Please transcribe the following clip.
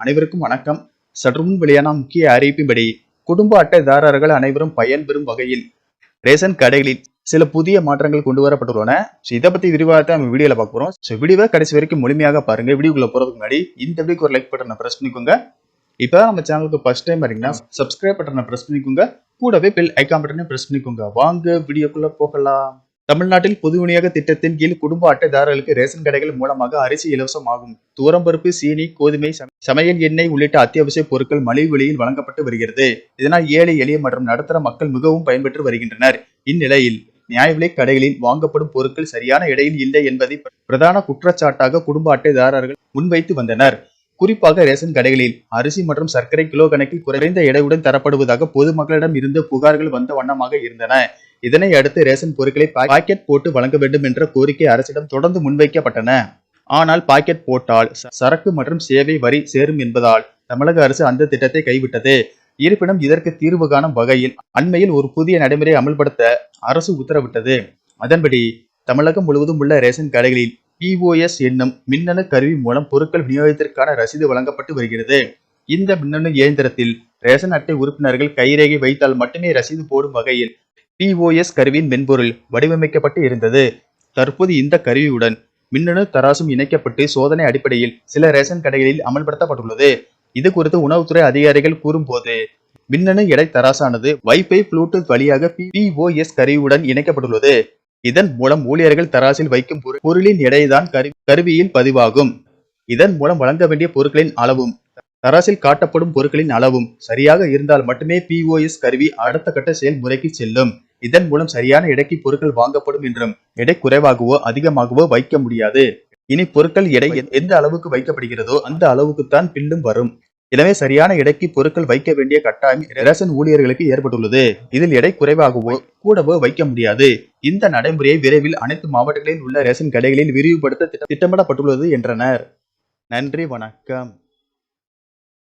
அனைவருக்கும் வணக்கம். சற்று முன் வெளியான முக்கிய அறிவிப்பின்படி குடும்ப அட்டைதாரர்கள் அனைவரும் பயன்பெறும் வகையில் ரேஷன் கடைகளில் சில புதிய மாற்றங்கள் கொண்டு வரப்பட்டுள்ளன ஸோ இதை பத்தி விரிவாக நம்ம வீடியோல பார்க்க போறோம். ஸோ வீடியோவை கடைசி வரைக்கும் முழுமையாக பாருங்க. வீடியோக்குள்ள போறதுக்கு முன்னாடி இந்த வீடியோக்கு ஒரு லைக் பட்டனை பிரஸ் பண்ணிக்கோங்க. இப்பதான் நம்ம சேனலுக்கு ஃபர்ஸ்ட் டைம் வரீங்கன்னா சப்ஸ்கிரைப் பட்டனை பிரஸ் பண்ணிக்கோங்க. கூடவே பெல் ஐக்கான் பட்டனை பிரஸ் பண்ணிக்கோங்க. வாங்க வீடியோக்குள்ள போகலாம். தமிழ்நாட்டில் பொது விநியோக திட்டத்தின் கீழ் குடும்ப அட்டைதாரர்களுக்கு ரேஷன் கடைகள் மூலமாக அரிசி இலவசமாகும். தூரம்பருப்பு சீனி கோதுமை சமையல் எண்ணெய் உள்ளிட்ட அத்தியாவசிய பொருட்கள் மலிவு விலையில் வழங்கப்பட்டு வருகிறது. இதனால் ஏழை எளிய மற்றும் நடுத்தர மக்கள் மிகவும் பயன்பெற்று வருகின்றனர். இந்நிலையில் நியாய விலை கடைகளில் வாங்கப்படும் பொருட்கள் சரியான இடையில் இல்லை என்பதை பிரதான குற்றச்சாட்டாக குடும்ப அட்டைதாரர்கள் முன்வைத்து வந்தனர். குறிப்பாக ரேஷன் கடைகளில் அரிசி மற்றும் சர்க்கரை கிலோ கணக்கில் குறைந்த எடையுடன் தரப்படுவதாக பொதுமக்களிடம் இருந்து புகார்கள் வந்த வண்ணமாக இருந்தன. இதனை அடுத்து ரேஷன் பொருட்களை பாக்கெட் போட்டு வழங்க வேண்டும் என்ற கோரிக்கை அரசிடம் தொடர்ந்து முன்வைக்கப்பட்டன. ஆனால் பாக்கெட் போட்டால் ச- சரக்கு மற்றும் சேவை வரி சேரும் என்பதால் தமிழக அரசு அந்த திட்டத்தை கைவிட்டது. இருப்பினும் இதற்கு தீர்வு காணும் வகையில் அண்மையில் ஒரு புதிய நடைமுறை அமல்படுத்த அரசு உத்தரவிட்டது. அதன்படி தமிழகம் முழுவதும் உள்ள ரேஷன் கடைகளில் பிஓஎஸ் என்னும் மின்னணு கருவி மூலம் பொருட்கள் விநியோகத்திற்கான ரசீது வழங்கப்பட்டு வருகிறது. இந்த மின்னணு இயந்திரத்தில் ரேஷன் அட்டை உறுப்பினர்கள் கைரேகை வைத்தால் மட்டுமே ரசீது போடும் வகையில் பிஓஎஸ் கருவியின் மென்பொருள் வடிவமைக்கப்பட்டு இருந்தது. தற்போது இந்த கருவியுடன் மின்னணு தராசும் இணைக்கப்பட்டு சோதனை அடிப்படையில் சில ரேஷன் கடைகளில் அமல்படுத்தப்பட்டுள்ளது. இது குறித்து உணவுத்துறை அதிகாரிகள் கூறும்போது மின்னணு எடை தராசானது வைஃபை ப்ளூடூத் வழியாக பிஓஎஸ் கருவியுடன் இணைக்கப்பட்டுள்ளது. இதன் மூலம் ஊழியர்கள் தராசில் வைக்கும் பொருளின் எடைதான் கரு- கருவியில் பதிவாகும். இதன் மூலம் வழங்க வேண்டிய பொருட்களின் அளவும் தராசில் காட்டப்படும் பொருட்களின் அளவும் சரியாக இருந்தால் மட்டுமே பிஓஎஸ் கருவி அடுத்த கட்ட செயல்முறைக்கு செல்லும். இதன் மூலம் சரியான எடைக்கு பொருட்கள் வாங்கப்படும் என்றும் எடை குறைவாகவோ அதிகமாகவோ வைக்க முடியாது. இனி பொருட்கள் எடை எந்த அளவுக்கு வைக்கப்படுகிறதோ அந்த அளவுக்குத்தான் பில்லும் வரும். எனவே சரியான எடைக்கு பொருட்கள் வைக்க வேண்டிய கட்டாயம் ரேஷன் ஊழியர்களுக்கு ஏற்பட்டுள்ளது. இதில் எடை குறைவாகவோ கூடவோ வைக்க முடியாது. இந்த நடைமுறையை விரைவில் அனைத்து மாவட்டங்களில் உள்ள ரேஷன் கடைகளில் விரிவுபடுத்த திட்டமிடப்பட்டுள்ளது என்றனர். நன்றி வணக்கம்.